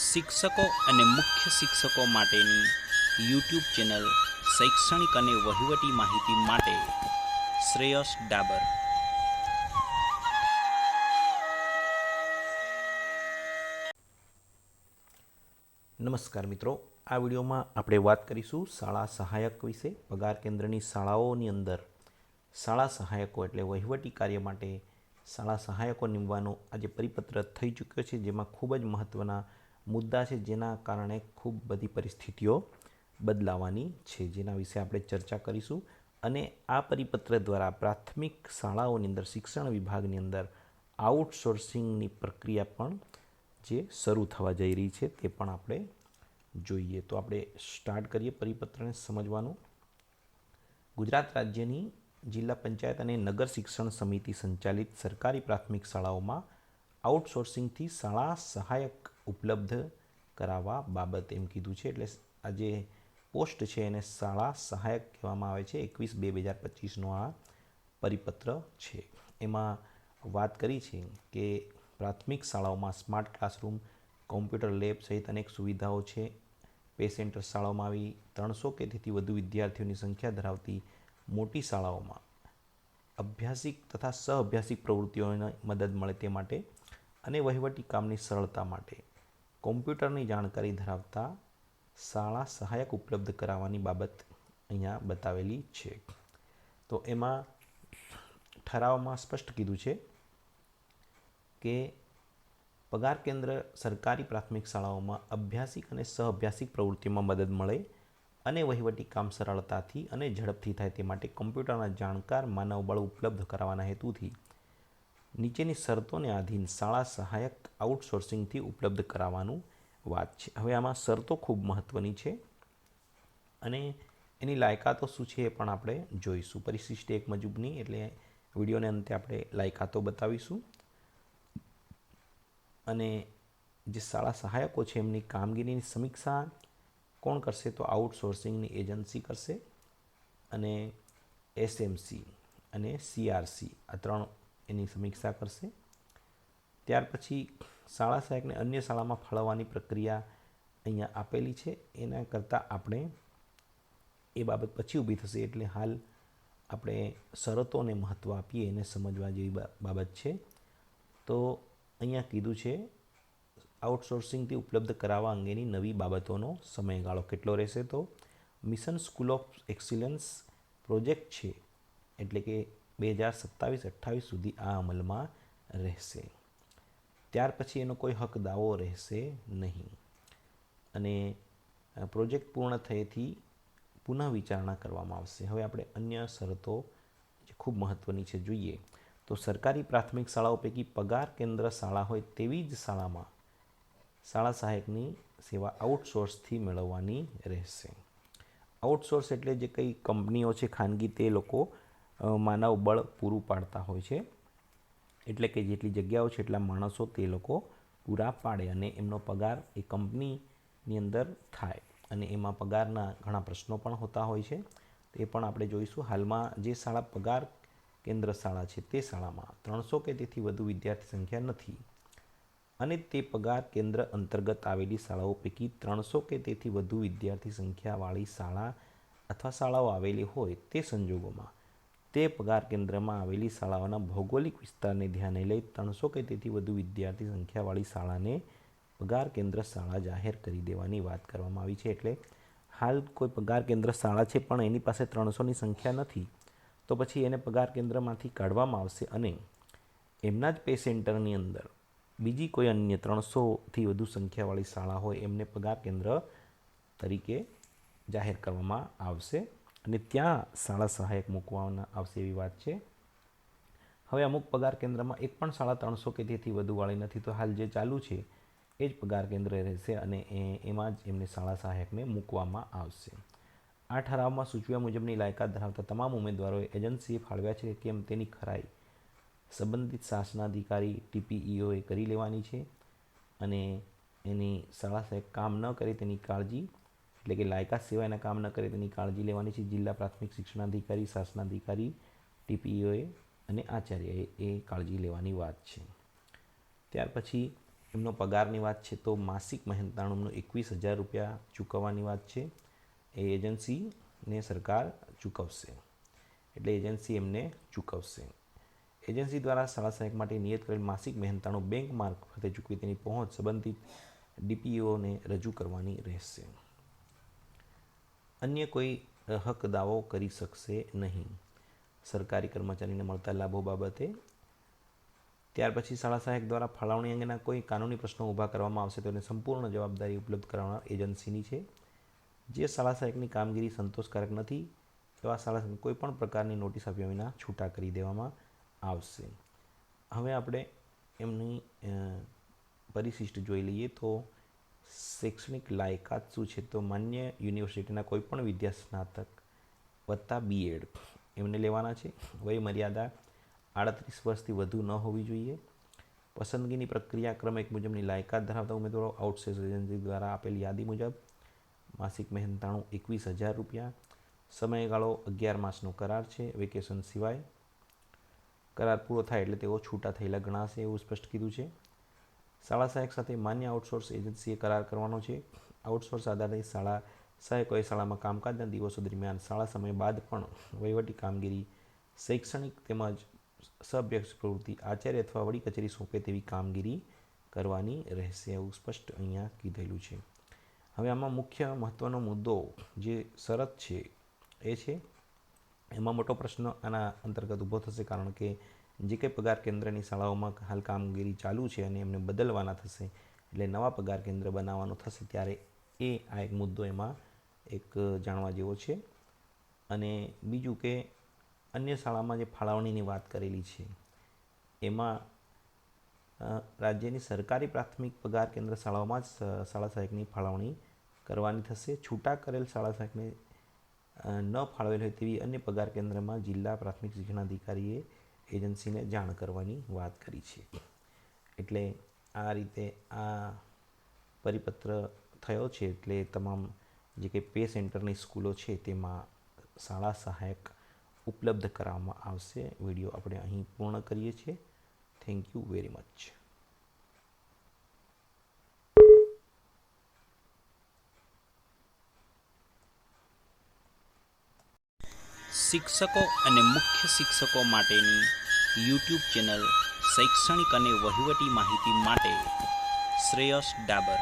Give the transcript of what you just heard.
શિક્ષકો અને મુખ્ય શિક્ષકો માટેની યુટ્યુબ ચેનલ શૈક્ષણિક અને વહીવટી માહિતી માટે શ્રેયસ ડાબર. નમસ્કાર મિત્રો, આ વિડીયોમાં આપણે વાત કરીશું શાળા સહાયક વિશે. પગાર કેન્દ્રની શાળાઓની અંદર શાળા સહાયકો એટલે વહીવટી કાર્ય માટે શાળા સહાયકો નીમવાનો આજે પરિપત્ર થઈ ચૂક્યો છે, જેમાં ખૂબ જ મહત્ત્વના મુદ્દા છે જેના કારણે ખૂબ બધી પરિસ્થિતિઓ બદલાવાની છે. જેના વિશે આપણે ચર્ચા કરીશું અને આ પરિપત્ર દ્વારા પ્રાથમિક શાળાઓની અંદર, શિક્ષણ વિભાગની અંદર આઉટસોર્સિંગની પ્રક્રિયા પણ જે શરૂ થવા જઈ રહી છે તે પણ આપણે જોઈએ. તો આપણે સ્ટાર્ટ કરીએ પરિપત્રને સમજવાનું. ગુજરાત રાજ્યની જિલ્લા પંચાયત અને નગર શિક્ષણ સમિતિ સંચાલિત સરકારી પ્રાથમિક શાળાઓમાં આઉટસોર્સિંગથી શાળા સહાયક ઉપલબ્ધ કરાવવા બાબત એમ કીધું છે. એટલે આ જે પોસ્ટ છે એને શાળા સહાયક કહેવામાં આવે છે. એકવીસ બે બે હજાર પચીસનો આ પરિપત્ર છે. એમાં વાત કરી છે કે પ્રાથમિક શાળાઓમાં સ્માર્ટ ક્લાસરૂમ, કોમ્પ્યુટર લેબ સહિત અનેક સુવિધાઓ છે. પે સેન્ટર શાળાઓમાં આવી ત્રણસો કે તેથી વધુ વિદ્યાર્થીઓની સંખ્યા ધરાવતી મોટી શાળાઓમાં અભ્યાસિક તથા સહઅભ્યાસિક પ્રવૃત્તિઓને મદદ મળે તે માટે અને વહીવટી કામની સરળતા માટે કોમ્પ્યુટરની જાણકારી ધરાવતા શાળા સહાયક ઉપલબ્ધ કરાવવાની બાબત અહીંયા બતાવેલી છે. તો એમાં ઠરાવમાં સ્પષ્ટ કીધું છે કે પગાર કેન્દ્ર સરકારી પ્રાથમિક શાળાઓમાં અભ્યાસિક અને સહઅભ્યાસિક પ્રવૃત્તિઓમાં મદદ મળે અને વહીવટી કામ સરળતાથી અને ઝડપથી થાય તે માટે કોમ્પ્યુટરના જાણકાર માનવબળ ઉપલબ્ધ કરાવવાના હેતુથી નીચેની શરતોને આધીન શાળા સહાયક આઉટસોર્સિંગથી ઉપલબ્ધ કરાવવાનું વાત છે. હવે આમાં શરતો ખૂબ મહત્ત્વની છે અને એની લાયકાતો શું છે એ પણ આપણે જોઈશું. પરિશિષ્ટ એક મુજબની એટલે વિડીયોને અંતે આપણે લાયકાતો બતાવીશું. અને જે શાળા સહાયકો છે એમની કામગીરીની સમીક્ષા કોણ કરશે તો આઉટસોર્સિંગની એજન્સી કરશે અને એસએમસી અને સીઆરસી આ ત્રણ એની સમીક્ષા કરશે. ત્યાર પછી શાળા સહાયકને અન્ય શાળામાં ફાળવવાની પ્રક્રિયા અહીંયા આપેલી છે. એના કરતાં આપણે એ બાબત પછી ઊભી થશે. એટલે હાલ આપણે શરતોને મહત્ત્વ આપીએ એને સમજવા જેવી બાબત છે. તો અહીંયા કીધું છે, આઉટસોર્સિંગથી ઉપલબ્ધ કરાવવા અંગેની નવી બાબતોનો સમયગાળો કેટલો રહેશે? તો, mission school of excellence project છે. એટલે કે બે હજાર સત્તાવીસ, અઠ્ઠાવીસ સુધી આ અમલમાં રહેશે. ત્યાર પછી એનો કોઈ હક દાવો રહેશે નહીં. અને પ્રોજેક્ટ પૂર્ણ થયેથી પુનઃ વિચારણા કરવામાં આવશે. હવે આપણે અન્ય શરતો જે ખૂબ મહત્ત્વની છે જોઈએ. તો સરકારી પ્રાથમિક શાળાઓ પૈકી પગાર કેન્દ્ર શાળા હોય તેવી જ શાળામાં શાળા સહાયકની સેવા આઉટસોર્સથી મેળવવાની રહેશે. આઉટસોર્સ એટલે જે કંઈ કંપનીઓ છે, ખાનગી તે લોકો માનવ બળ પૂરું પાડતા હોય છે. એટલે કે જેટલી જગ્યાઓ છે એટલા માણસો તે લોકો પૂરા પાડે અને એમનો પગાર એ કંપનીની અંદર થાય. અને એમાં પગારના ઘણા પ્રશ્નો પણ હોતા હોય છે. તે પણ આપણે જોઈશું. હાલમાં જે શાળા પગાર કેન્દ્ર શાળા છે તે શાળામાં ત્રણસો કે તેથી વધુ વિદ્યાર્થી સંખ્યા નથી. અને તે પગાર કેન્દ્ર અંતર્ગત આવેલી શાળાઓ પૈકી ત્રણસો કે તેથી વધુ વિદ્યાર્થી સંખ્યાવાળી શાળા અથવા શાળાઓ આવેલી હોય તે સંજોગોમાં તે પગાર કેન્દ્રમાં આવેલી શાળાઓના ભૌગોલિક વિસ્તારને ધ્યાને લઈ ત્રણસો કે તેથી વધુ વિદ્યાર્થી સંખ્યાવાળી શાળાને પગાર કેન્દ્ર શાળા જાહેર કરી દેવાની વાત કરવામાં આવી છે. એટલે હાલ કોઈ પગાર કેન્દ્ર શાળા છે, પણ એની પાસે ત્રણસોની સંખ્યા નથી. તો પછી એને પગાર કેન્દ્રમાંથી કાઢવામાં આવશે અને એમના જ પે સેન્ટરની અંદર બીજી કોઈ અન્ય ત્રણસોથી વધુ સંખ્યાવાળી શાળા હોય, એમને પગાર કેન્દ્ર તરીકે જાહેર કરવામાં આવશે. અને ત્યાં શાળા સહાયક મૂકવામાં આવશે એવી વાત છે. હવે અમુક પગાર કેન્દ્રમાં એક પણ શાળા ત્રણસો કે તેથી વધુ વાળી નથી, તો હાલ જે ચાલુ છે, એ જ પગાર કેન્દ્ર રહેશે અને એમાં જ એમને શાળા સહાયકને મૂકવામાં આવશે. આ ઠરાવમાં સૂચવ્યા મુજબની લાયકાત ધરાવતા તમામ ઉમેદવારોએ એજન્સીએ ફાળવ્યા છે કેમ તેની ખરાઈ સંબંધિત શાસનાધિકારી ટીપીઈઓએ કરી લેવાની છે અને એની શાળા સહાયક કામ ન કરે તેની કાળજી એટલે કે લાયકાત સિવાયના કામ ન કરે તેની કાળજી લેવાની છે જિલ્લા પ્રાથમિક શિક્ષણાધિકારી શાસનાધિકારી ટીપીઓએ અને આચાર્યએ એ કાળજી લેવાની વાત છે. ત્યાર પછી એમનો પગારની વાત છે તો માસિક મહેનતાણુંનો એકવીસ હજાર રૂપિયા ચૂકવવાની વાત છે. એ એજન્સીને સરકાર ચૂકવશે. એટલે એજન્સી એમને ચૂકવશે. એજન્સી દ્વારા શાળા સહાયક માટે નિયત કરેલ માસિક મહેનતાણું બેંક મારફતે ચૂકવી તેની પહોંચ સંબંધિત ડીપીઓને રજૂ કરવાની રહેશે. અન્ય કોઈ હક દાવો કરી શકશે નહીં. સરકારી કર્મચારીને મળતા લાભો બાબતે ત્યાર પછી શાળા સહાયક દ્વારા ફાળવણી અંગેના કોઈ કાનૂની પ્રશ્નો ઊભા કરવામાં આવશે તો એને સંપૂર્ણ જવાબદારી ઉપલબ્ધ કરાવનાર એજન્સીની છે. જે શાળા સહાયકની કામગીરી સંતોષકારક નથી એવા શાળા સહાયક કોઈ પણ પ્રકારની નોટિસ આપ્યા વિના છૂટા કરી દેવામાં આવશે. હવે આપણે એમની પરિશિષ્ટ જોઈ લઈએ તો શૈક્ષણિક લાયકાત શું છે? તો માન્ય યુનિવર્સિટીના કોઈપણ વિદ્યા સ્નાતક વત્તા બીએડ એમને લેવાના છે. વય મર્યાદા આડત્રીસ વર્ષથી વધુ ન હોવી જોઈએ. પસંદગીની પ્રક્રિયા ક્રમ એક મુજબની લાયકાત ધરાવતા ઉમેદવારો આઉટસોર્સ એજન્સી દ્વારા આપેલ યાદી મુજબ માસિક મહેનતાણું એકવીસ હજાર રૂપિયા, સમયગાળો અગિયાર માસનો કરાર છે, વેકેશન સિવાય કરાર પૂરો થાય એટલે તેઓ છૂટા થયેલા ગણાશે એવું સ્પષ્ટ કીધું છે. શાળા સહાયક સાથે માન્ય આઉટસોર્સ એજન્સીએ કરાર કરવાનો છે. આઉટસોર્સ આધારે શાળા સહાયકોએ શાળામાં કામકાજના દિવસો દરમિયાન શાળા સમય બાદ પણ વહીવટી કામગીરી, શૈક્ષણિક તેમજ સભ્યક્ષ પ્રવૃત્તિ, આચાર્ય અથવા વડી કચેરી સોંપે તેવી કામગીરી કરવાની રહેશે એવું સ્પષ્ટ અહીંયા કીધેલું છે. હવે આમાં મુખ્ય મહત્ત્વનો મુદ્દો જે શરત છે એ છે. એમાં મોટો પ્રશ્ન આના અંતર્ગત ઊભો થશે કારણ કે જે કંઈ પગાર કેન્દ્રની શાળાઓમાં હાલ કામગીરી ચાલુ છે અને એમને બદલવાના થશે, એટલે નવા પગાર કેન્દ્ર બનાવવાનું થશે, ત્યારે એ આ એક મુદ્દો એમાં એક જાણવા જેવો છે. અને બીજું કે અન્ય શાળામાં જે ફાળવણીની વાત કરેલી છે, એમાં રાજ્યની સરકારી પ્રાથમિક પગાર કેન્દ્ર શાળાઓમાં જ શાળા સહાયકની ફાળવણી કરવાની થશે. છૂટા કરેલ શાળા સહાયકને ન ફાળવેલ હોય તેવી અન્ય પગાર કેન્દ્રમાં જિલ્લા પ્રાથમિક શિક્ષણાધિકારીએ એજન્સીને જાણ કરવાની વાત કરી છે. એટલે આ રીતે આ પરિપત્ર થયો છે એટલે તમામ જે કંઈ પે સેન્ટરની સ્કૂલો છે તેમાં શાળા સહાયક ઉપલબ્ધ કરાવવામાં આવશે. વીડિયો આપણે અહીં પૂર્ણ કરીએ છીએ. થેન્ક યુ વેરી મચ શિક્ષકો અને મુખ્ય શિક્ષકો માટેની યુટ્યુબ ચેનલ શૈક્ષણિક અને વહીવટી માહિતી માટે શ્રેયસ ડાબર.